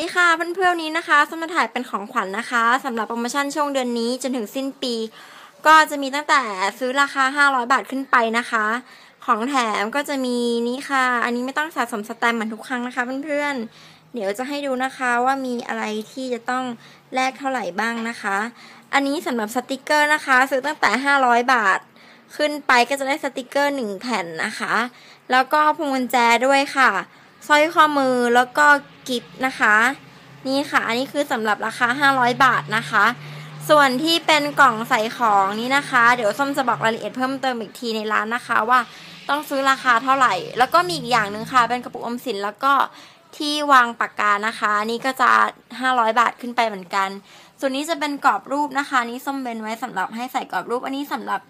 สวัสดีค่ะเพื่อนๆนี้นะคะสมมาถ่ายเป็นของขวัญนนะคะสำหรับโปรโมชั่นช่วงเดือนนี้จนถึงสิ้นปี ก็จะมีตั้งแต่ซื้อราคา 500 บาทขึ้นไปนะคะ ของแถมก็จะมีนี้ค่ะ อันนี้ไม่ต้องสะสมสแตมป์เหมือนทุกครั้งนะคะเพื่อนๆ เดี๋ยวจะให้ดูนะคะว่ามีอะไรที่จะต้องแลกเท่าไหร่บ้างนะคะ อันนี้สำหรับสติกเกอร์นะคะ ซื้อตั้งแต่ 500 บาท ขึ้นไปก็จะได้สติกเกอร์ 1 แผ่นนะคะ แล้วก็พวงกุญแจด้วยค่ะสร้อยข้อมือแล้วก็ กิฟต์นะคะ นี่ค่ะ อันนี้คือสำหรับราคา 500 บาทนะคะ ส่วนที่เป็นกล่องใส่ของนี้นะคะ เดี๋ยวส้มจะบอกรายละเอียดเพิ่มเติมอีกทีในร้านนะคะว่าต้องซื้อราคาเท่าไหร่ แล้วก็มีอีกอย่างหนึ่งค่ะ เป็นกระปุกอมสินแล้วก็ที่วางปากกานะคะ นี่ก็จะ 500 บาทขึ้นไปเหมือนกัน ส่วนนี้จะเป็นกรอบรูปนะคะ นี่ส้มเบนไว้สำหรับให้ใส่กรอบรูป อันนี้สำหรับ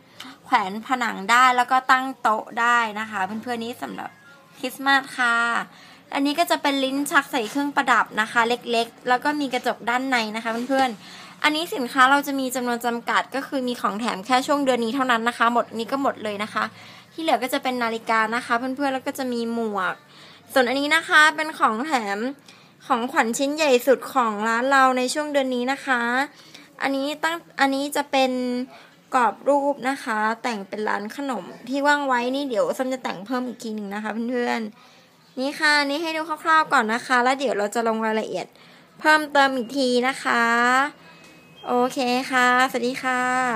แขวนผนังได้แล้วก็ตั้งโต๊ะได้นะคะ เพื่อนๆนี้สำหรับคริสต์มาสค่ะ อันนี้ก็จะเป็นลิ้นชักใส่เครื่องประดับนะคะ เล็กๆ แล้วก็มีกระจกด้านในนะคะเพื่อนๆ อันนี้สินค้าเราจะมีจำนวนจำกัดก็คือมีของแถมแค่ช่วงเดือนนี้เท่านั้นนะคะ หมดนี้ก็หมดเลยนะคะ ที่เหลือก็จะเป็นนาฬิกานะคะ เพื่อนๆ แล้วก็จะมีหมวก ส่วนอันนี้นะคะเป็นของแถมของขวัญชิ้นใหญ่สุดของร้านเราในช่วงเดือนนี้นะคะ อันนี้ตั้งอันนี้จะเป็นกรอบรูปนะคะ แต่งเป็นร้านขนมที่ว่างไว้นี่เดี๋ยวซ้ำจะแต่งเพิ่มอีกทีหนึ่งนะคะเพื่อนๆ นี่ค่ะนี่ให้ดูคร่าวๆก่อนนะคะ แล้วเดี๋ยวเราจะลงรายละเอียด เพิ่มเติมอีกทีนะคะ โอเคค่ะ สวัสดีค่ะ